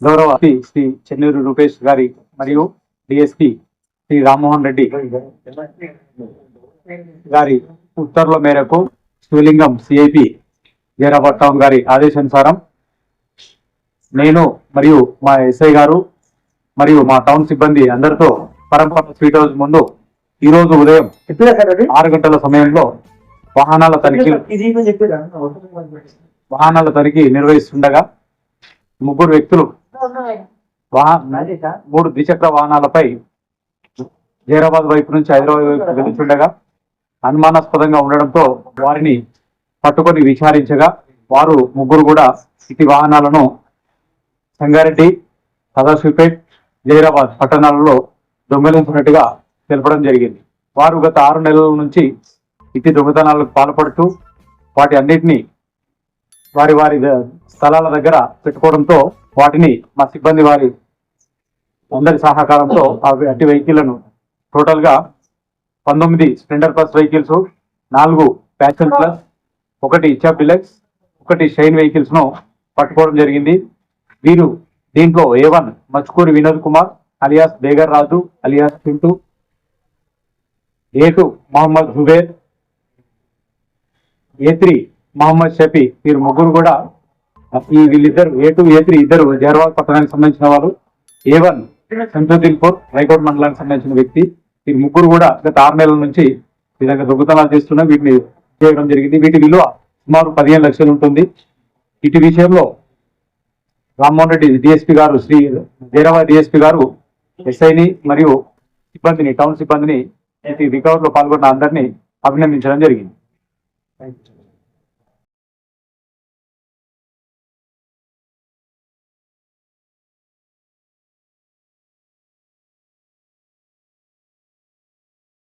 గౌరవ శ్రీ చెన్నూరు రూపేష్ గారి మరియు డిఎస్పి శ్రీ రామ్మోహన్ రెడ్డి గారి ఉత్తర్వుల మేరకు శివలింగం సిఐపి జయరాపట్నం గారి ఆదేశానుసారం నేను మరియు మా ఎస్ఐ గారు మరియు మా టౌన్ సిబ్బంది అందరితో పరంపర స్వీట్ హౌస్ ముందు ఈ రోజు ఉదయం ఆరు గంటల సమయంలో వాహనాల తనిఖీ వాహనాల తనిఖీ నిర్వహిస్తుండగా ముగ్గురు వ్యక్తులు మూడు ద్విచక్ర వాహనాలపై జైరాబాద్ వైపు నుంచి హైదరాబాద్ వైపు వెళ్తుండగా అనుమానాస్పదంగా ఉండడంతో వారిని పట్టుకొని విచారించగా వారు ముగ్గురు కూడా ఇటు వాహనాలను సంగారెడ్డి సదాశివపేట్ జైరాబాద్ పట్టణాలలో దొంగలించినట్టుగా తెలపడం జరిగింది. వారు గత ఆరు నెలల నుంచి ఇటు దొంగతనాలకు పాల్పడుతూ వాటి అన్నిటినీ వారి వారి ద- స్థలాల దగ్గర పెట్టుకోవడంతో వాటిని మా సిబ్బంది వారి అందరి సహకారంతో ఆ అట్టి వెహికల్లను టోటల్గా పంతొమ్మిది స్ప్లెండర్ ప్లస్ వెహికల్స్ నాలుగు ప్యాషన్ ప్లస్ ఒకటి ఇచ్చా డిలక్స్ ఒకటి షైన్ వెహికల్స్ను పట్టుకోవడం జరిగింది. వీరు దీంట్లో A one Machkuri Vinod Kumar alias Begar Raju alias Chintu A two Mohammed Zubair A three Mohammed Shafi వీరు ముగ్గురు కూడా ఈ వీళ్ళిద్దరు ఏ టూ ఏ త్రీ ఇద్దరు జైరాబాద్ పట్టణానికి సంబంధించిన వారు ఏ వన్ సంతోదిల్పూర్ రైకోట్ మండలానికి సంబంధించిన వ్యక్తి వీరు ముగ్గురు కూడా గత ఆరు నెలల నుంచి విధంగా దొంగతనాలు చేస్తున్నా వీటిని చేయడం జరిగింది. వీటి విలువ సుమారు పదిహేను లక్షలు ఉంటుంది. ఇటు విషయంలో రామ్మోహన్ రెడ్డి డిఎస్పీ గారు శ్రీ జైరాబాద్ డిఎస్పీ గారు ఎస్ఐని మరియు సిబ్బందిని టౌన్ సిబ్బందిని రికవర్లో పాల్గొన్న అందరినీ అభినందించడం జరిగింది.